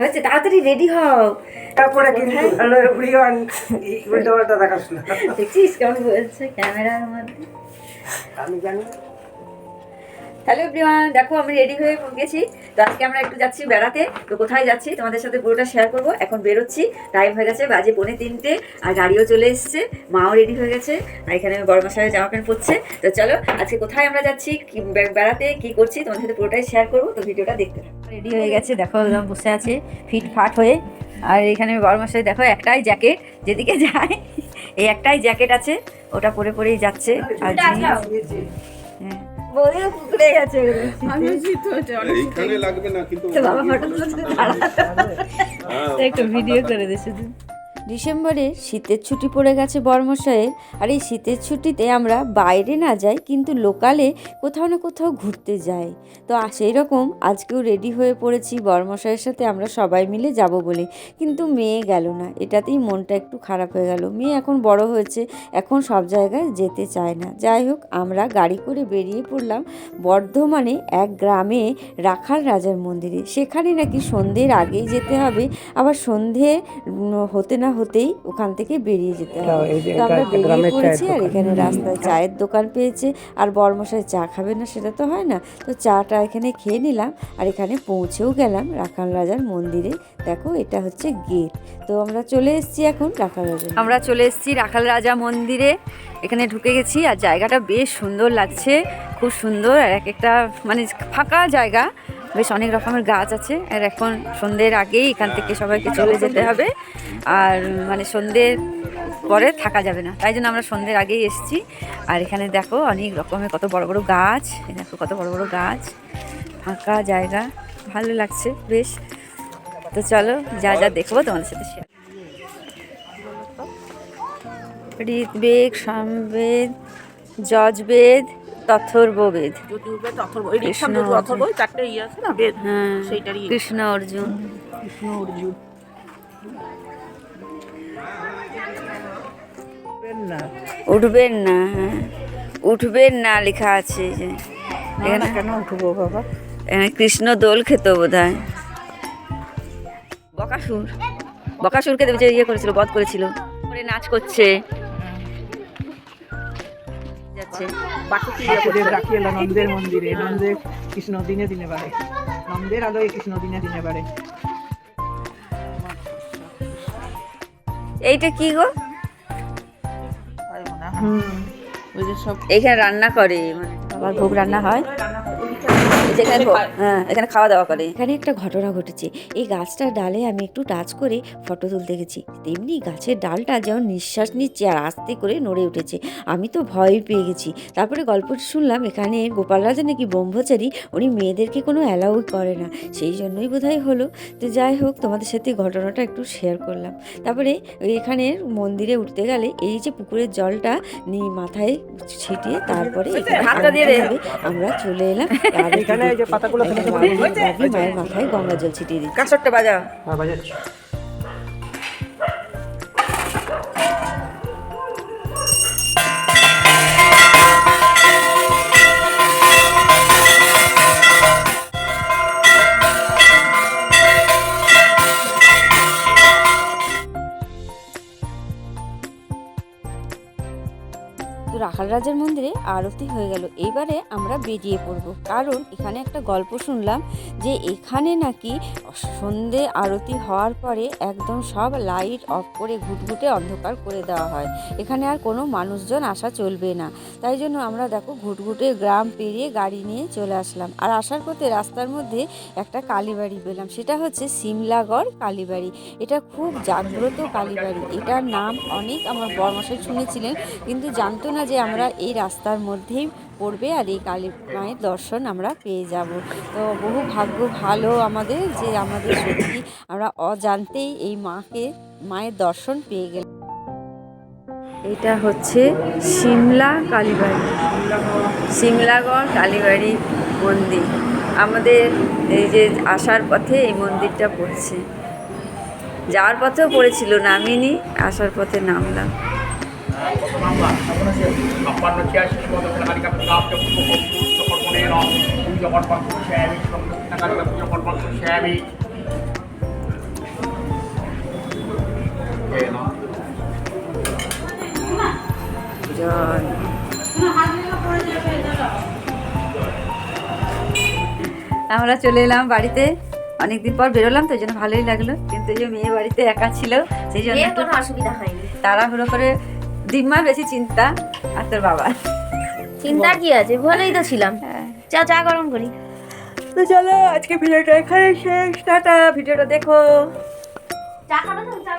হচ্ছে তাড়াতাড়ি রেডি হও। তারপরে কিন্তু এভরিওয়ান উল্টো পাল্টা দেখাস না দেখছিস কেমন বলছে ক্যামেরার মধ্যে? আমি জানি। হ্যালো এভরিওয়ান দেখো আমি রেডি হয়ে গেছি। তো আজকে আমরা একটু যাচ্ছি বেড়াতে। তো কোথায় যাচ্ছি? তোমাদের সাথে পুরোটা শেয়ার করব। এখন বেরোচ্ছি। টাইম হয়ে গেছে বাজে পৌনে তিনটে আর গাড়িও চলে এসছে। মাও রেডি হয়ে গেছে। আর এখানে বড় মশাই জামা প্যান্ট পরছে। তো চলো আজকে কোথায় আমরা যাচ্ছি? বেড়াতে কি করছি? তোমাদের সাথে পুরোটাই শেয়ার করব। তো ভিডিওটা দেখতে রেডি হয়ে গেছে। দেখো একদম বসে আছে ফিট ফাট হয়ে। আর এখানে মশাই দেখো একটাই জ্যাকেট। যেদিকে যায় এই একটাই জ্যাকেট আছে ওটা পরে পরেই যাচ্ছে। আর হ্যাঁ। গেছে এইখানে লাগবে না কিন্তু বাবা ফটো তুলতে হ্যাঁ, একটু ভিডিও করে দে শুধু। ডিসেম্বরে শীতের ছুটি পড়ে গেছে বর্মশাইয়ের আর এই শীতের ছুটিতে আমরা বাইরে না যাই, কিন্তু লোকালে কোথাও না কোথাও ঘুরতে যাই। তো সেই রকম আজকেও রেডি হয়ে পড়েছি বর্মশাইয়ের সাথে, আমরা সবাই মিলে যাব বলে। কিন্তু মেয়ে গেল না, এটাতেই মনটা একটু খারাপ হয়ে গেল। মেয়ে এখন বড় হয়েছে, এখন সব জায়গায় যেতে চায় না। যাই হোক, আমরা গাড়ি করে বেরিয়ে পড়লাম বর্ধমানে এক গ্রামে রাখাল রাজার মন্দিরে। সেখানে নাকি সন্ধ্যের আগেই যেতে হবে, আবার সন্ধে হতে না হতেই ওখান থেকে বেরিয়ে যেতে হবে। তো আমরা বেরিয়ে পড়েছি আর এখানে রাস্তায় চায়ের দোকান পেয়েছে। আর বরমশাই চা খাবে না সেটা তো হয় না। তো চাটা এখানে খেয়ে নিলাম আর এখানে পৌঁছেও গেলাম রাখাল রাজার মন্দিরে। দেখো এটা হচ্ছে গেট। তো আমরা চলে এসেছি এখন রাখাল রাজা আমরা চলে এসেছি রাখাল রাজা মন্দিরে। এখানে ঢুকে গেছি আর জায়গাটা বেশ সুন্দর লাগছে। খুব সুন্দর আর এক একটা মানে ফাঁকা জায়গা। বেশ অনেক রকমের গাছ আছে। আর এখন সন্ধ্যের আগেই এখান থেকে সবাইকে চলে যেতে হবে। আর মানে সন্ধ্যের পরে থাকা যাবে না। তাই জন্য আমরা সন্ধ্যের আগেই এসেছি। আর এখানে দেখো অনেক রকমের কত বড় বড় গাছ। দেখো কত বড় বড় গাছ। ফাঁকা জায়গা। ভালো লাগছে বেশ। তো চলো যা যা দেখব তোমাদের সাথে শেয়ার ঋগ্বেদ সামবেদ, যজবেদ তথর্ববেদ। যজুর্বেদ অথর্ব এই কৃষ্ণ অথর্ব এই চারটে ইয়ে আছে না? বেদ। হ্যাঁ সেইটারই কৃষ্ণ অর্জুন। কৃষ্ণ অর্জুন। না। উঠবেন না হ্যাঁ। উঠবেন না লেখা আছে যে। এখানে কেন উঠবো বাবা? এখানে কৃষ্ণ দোল খেত বোধ হয় বকাসুর। বকাসুরকে যে ইয়ে করেছিল বধ করেছিল। করে নাচ করছে। যাচ্ছে। বাকুটি ঠাকুরের রাখি এলো নন্দের মন্দিরে। নন্দে কৃষ্ণ দিনে দিনে বাড়ে। নন্দের আলোয় কৃষ্ণ দিনে দিনে বাড়ে। এইটা কি গো? এখানে যে রান্না করে। মানে আবার ভোগ রান্না হয়। যেখানে হ্যাঁ এখানে খাওয়া দাওয়া করে। এখানে একটা ঘটনা ঘটেছে। এই গাছটার ডালে আমি একটু টাচ করে ফটো তুলতে গেছি। তেমনি গাছের ডালটা যেমন নিঃশ্বাস নিচ্ছে আর আস্তে করে নড়ে উঠেছে। আমি তো ভয় পেয়ে গেছি। তারপরে গল্পটি শুনলাম এখানে গোপাল রাজা নাকি ব্রহ্মচারী উনি মেয়েদেরকে কোনো অ্যালাউ করে না। সেই জন্যই বোধহয় হলো। তো যাই হোক তোমাদের সাথে ঘটনাটা একটু শেয়ার করলাম। তারপরে এখানে মন্দিরে উঠতে গেলে এই যে পুকুরের জলটা নি মাথায় ছিটিয়ে তারপরে। আমরা চলে এলাম। আর এখানে যে পাতাগুলো ফেলে দেবো। মায়ের মাথায় গঙ্গা জল ছিটিয়ে দিই কাঁচরটা বাজা হ্যাঁ বাজাচ্ছি। তো রাখাল রাজার মন্দিরে আরতি হয়ে গেল। এইবারে আমরা বেরিয়ে পড়ব। কারণ এখানে একটা গল্প শুনলাম যে এখানে নাকি সন্ধে আরতি হওয়ার পরে একদম সব লাইট অফ করে ঘুটঘুটে অন্ধকার করে দেওয়া হয়। এখানে আর কোনো মানুষজন আসা চলবে না। তাই জন্য আমরা দেখো ঘুটঘুটে গ্রাম পেরিয়ে গাড়ি নিয়ে চলে আসলাম। আর আসার পথে রাস্তার মধ্যে একটা কালীবাড়ি পেলাম। সেটা হচ্ছে সিমলাগড় কালীবাড়ি। এটা খুব জাগ্রত কালীবাড়ি। এটার নাম অনেক আমার বর্মশাই শুনেছিলেন, কিন্তু জানতো না যে আমরা এই রাস্তার মধ্যেই পড়বে আর এই কালী মায়ের দর্শন আমরা পেয়ে যাব। তো বহু ভাগ্য ভালো আমাদের যে আমাদের সত্যি আমরা অজান্তেই এই মাকে, মায়ের দর্শন পেয়ে গেলাম। এটা হচ্ছে সিমলা কালীবাড়ি। সিমলাগড় কালীবাড়ি মন্দির। আমাদের এই যে আসার পথে এই মন্দিরটা পড়ছে। যাওয়ার পথেও পড়েছিল, নামিনি, আসার পথে নামলাম। বান্ন ছিয়াশি কালিকা পূজা পূজা কালিকা পূজা আমি আমরা চলে এলাম বাড়িতে। অনেকদিন পর বেরোলাম তো ওই জন্য ভালোই লাগল। কিন্তু যে মেয়ে বাড়িতে একা ছিল সেই জন্য অসুবিধা হয়নি। তাড়াহুড়ো করে দিম্মার বেশি চিন্তা আর তোর বাবার। চিন্তা কি আছে? ভালোই তো ছিলাম। চা চা গরম করি। তো চলো আজকে ভিডিওটা এখানে শেষ। টাটা ভিডিওটা দেখো। চা খাবে তো? চা